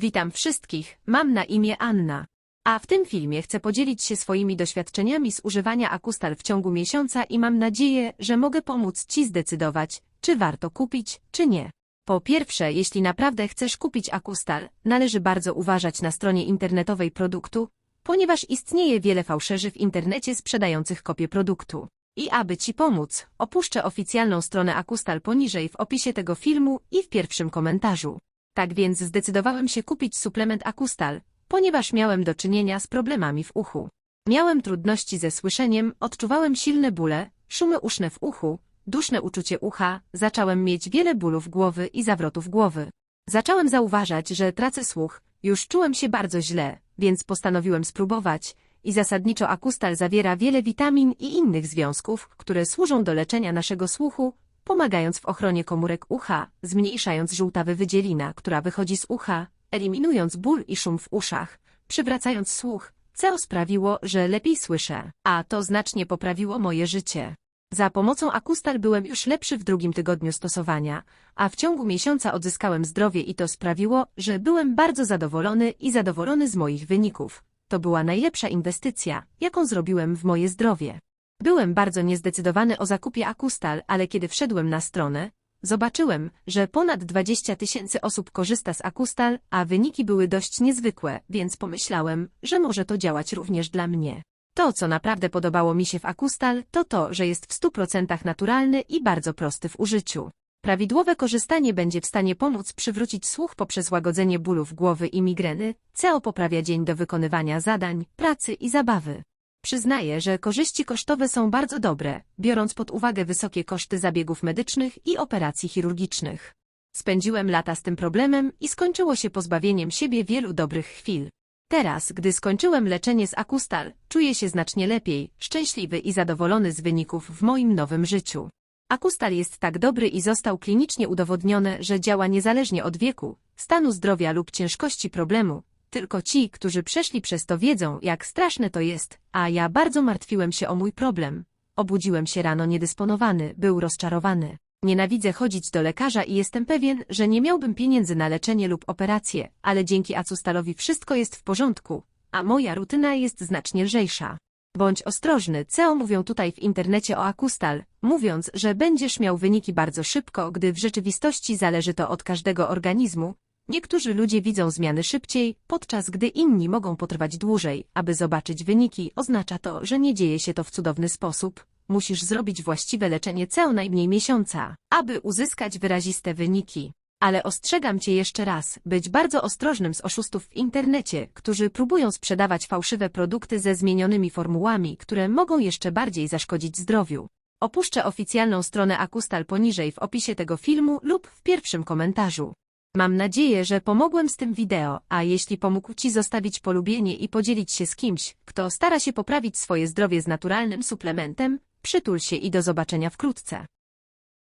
Witam wszystkich, mam na imię Anna. A w tym filmie chcę podzielić się swoimi doświadczeniami z używania Akustal w ciągu miesiąca i mam nadzieję, że mogę pomóc Ci zdecydować, czy warto kupić, czy nie. Po pierwsze, jeśli naprawdę chcesz kupić Akustal, należy bardzo uważać na stronie internetowej produktu, ponieważ istnieje wiele fałszerzy w internecie sprzedających kopie produktu. I aby Ci pomóc, opuszczę oficjalną stronę Akustal poniżej w opisie tego filmu i w pierwszym komentarzu. Tak więc zdecydowałem się kupić suplement Akustal, ponieważ miałem do czynienia z problemami w uchu. Miałem trudności ze słyszeniem, odczuwałem silne bóle, szumy uszne w uchu, duszne uczucie ucha, zacząłem mieć wiele bólów głowy i zawrotów głowy. Zacząłem zauważać, że tracę słuch, już czułem się bardzo źle, więc postanowiłem spróbować i zasadniczo Akustal zawiera wiele witamin i innych związków, które służą do leczenia naszego słuchu, pomagając w ochronie komórek ucha, zmniejszając żółtawy wydzielina, która wychodzi z ucha, eliminując ból i szum w uszach, przywracając słuch, co sprawiło, że lepiej słyszę, a to znacznie poprawiło moje życie. Za pomocą Akustal byłem już lepszy w drugim tygodniu stosowania, a w ciągu miesiąca odzyskałem zdrowie i to sprawiło, że byłem bardzo zadowolony i zadowolony z moich wyników. To była najlepsza inwestycja, jaką zrobiłem w moje zdrowie. Byłem bardzo niezdecydowany o zakupie Akustal, ale kiedy wszedłem na stronę, zobaczyłem, że ponad 20 tysięcy osób korzysta z Akustal, a wyniki były dość niezwykłe, więc pomyślałem, że może to działać również dla mnie. To, co naprawdę podobało mi się w Akustal, to to, że jest w 100% naturalny i bardzo prosty w użyciu. Prawidłowe korzystanie będzie w stanie pomóc przywrócić słuch poprzez łagodzenie bólów głowy i migreny, co poprawia dzień do wykonywania zadań, pracy i zabawy. Przyznaję, że korzyści kosztowe są bardzo dobre, biorąc pod uwagę wysokie koszty zabiegów medycznych i operacji chirurgicznych. Spędziłem lata z tym problemem i skończyło się pozbawieniem siebie wielu dobrych chwil. Teraz, gdy skończyłem leczenie z Akustal, czuję się znacznie lepiej, szczęśliwy i zadowolony z wyników w moim nowym życiu. Akustal jest tak dobry i został klinicznie udowodnione, że działa niezależnie od wieku, stanu zdrowia lub ciężkości problemu. Tylko ci, którzy przeszli przez to wiedzą, jak straszne to jest, a ja bardzo martwiłem się o mój problem. Obudziłem się rano niedysponowany, był rozczarowany. Nienawidzę chodzić do lekarza i jestem pewien, że nie miałbym pieniędzy na leczenie lub operację, ale dzięki Acustalowi wszystko jest w porządku, a moja rutyna jest znacznie lżejsza. Bądź ostrożny, co mówią tutaj w internecie o Akustal, mówiąc, że będziesz miał wyniki bardzo szybko, gdy w rzeczywistości zależy to od każdego organizmu. Niektórzy ludzie widzą zmiany szybciej, podczas gdy inni mogą potrwać dłużej. Aby zobaczyć wyniki, oznacza to, że nie dzieje się to w cudowny sposób. Musisz zrobić właściwe leczenie co najmniej miesiąca, aby uzyskać wyraziste wyniki. Ale ostrzegam Cię jeszcze raz, być bardzo ostrożnym z oszustów w internecie, którzy próbują sprzedawać fałszywe produkty ze zmienionymi formułami, które mogą jeszcze bardziej zaszkodzić zdrowiu. Opuszczę oficjalną stronę Akustal poniżej w opisie tego filmu lub w pierwszym komentarzu. Mam nadzieję, że pomogłem z tym wideo, a jeśli pomógł Ci zostawić polubienie i podzielić się z kimś, kto stara się poprawić swoje zdrowie z naturalnym suplementem, przytul się i do zobaczenia wkrótce.